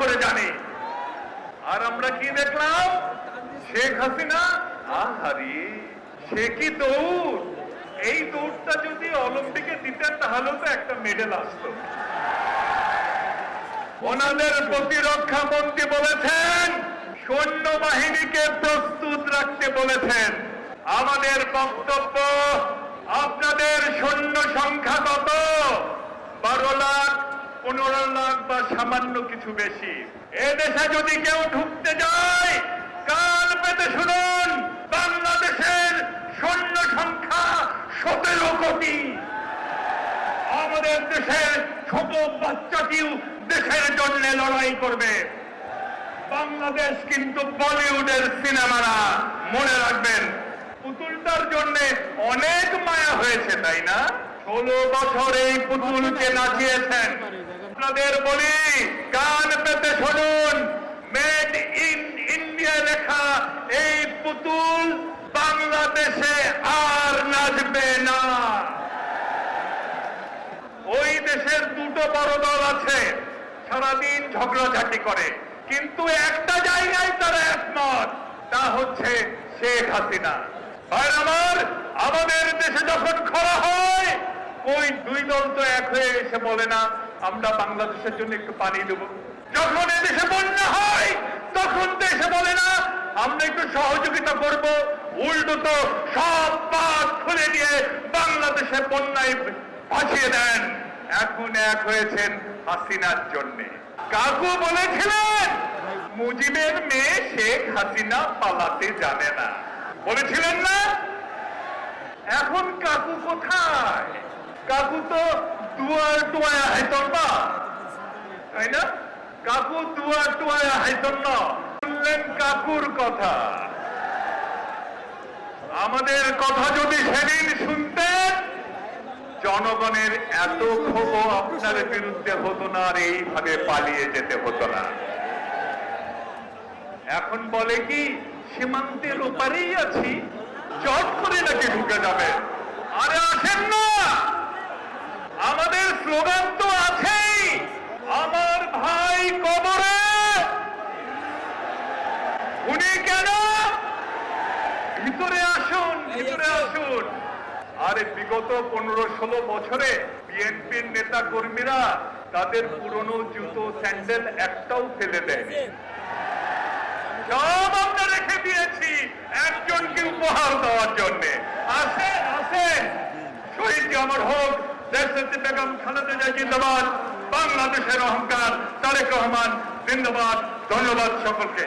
করে জানি। আর আমরা কি দেখলাম? শেখ হাসিনা, আহারি, সে কি দৌড়? এই দৌড়টা যদি অলিম্পিকে দিতেন তাহলেও তো একটা মেডেল আসতো। ওনাদের প্রতিরক্ষা মন্ত্রী বলেছেন সৈন্য বাহিনীকে প্রস্তুত রাখতে বলেছেন। আমাদের বক্তব্য, আপনাদের সৈন্য সংখ্যা কত? বারো লাখ পনেরো লাখ বা সামান্য কিছু বেশি। এ দেশে যদি কেউ ঢুকতে যায় কাল পেতে শুনুন, বাংলাদেশের সৈন্য সংখ্যা সতেরো কোটি। আমাদের দেশের ছোট বাচ্চাটিও দেশের জন্য লড়াই করবে। বাংলাদেশ কিন্তু বলিউডের সিনেমারা, মনে রাখবেন, পুতুলটার জন্য অনেক মায়া হয়েছে, তাই না? ষোলো বছর এই পুতুলকে নাচিয়েছেন। আপনাদের বলি, কান পেতে শুনুন। মেড ইন ইন্ডিয়া লেখা এই পুতুল বাংলাদেশে আর নাচবে না। ওই দেশের দুটো বড় দল আছে, সারাদিন ঝগড়াঝাটি করে। কিন্তু একটা জায়গায় তারা একমত, তা হচ্ছে শেখ হাসিনা। ভাই আমার, আমাদের দেশে যখন খরা হয়, ওই দুই দল তো এক হয়ে এসে বলে না আমরা বাংলাদেশের জন্য একটু পানি দেবো। যখন এদেশে বন্যা হয়, তখন এসে বলে না, আমরা একটু সহযোগিতা করব। উল্টো তো সব পাত খুলে দিয়ে বাংলাদেশে বন্যায় ভাসিয়ে দেন। এখন এক হয়েছেন হাসিনার জন্য। কাকু বলেছিলেন, মুজিবের মেয়ে শেখ হাসিনা পালাতে জানে না। বলেছিলেন না? এখন কাকু কোথায়? কাকু তো দুয়ার টুয়ায় না? তাই না? কাকু দুয়ার টুয়ায় না? শুনলেন কাকুর কথা। আমাদের কথা যদি সেদিন শুনতেন, জনগণের এত ক্ষোভ আপনার বিরুদ্ধে হতো না আর এইভাবে পালিয়ে যেতে হতো না। এখন বলে কি, সীমান্তের ওপারেই আছি, চট করে নাকি ঢুকে যাবে আরে আসেন না! স্লোগান তো আছেই। আমার ভাই কবরে। উনি কেন? ভিতরে আসুন ভিতরে আসুন। আরে বিগত পনেরো ষোলো বছরে বিএনপির নেতা কর্মীরা তাদের পুরনো জুতো স্যান্ডেল একটাও ফেলে দেয়নি। সব আমরা রেখে দিয়েছি একজনকে উপহার দেওয়ার জন্য। আসেন আসেন। শহীদ আমার হোক বাংলাদেশের অহংকার তারেক রহমান জিন্দাবাদ ধন্যবাদ সকলকে।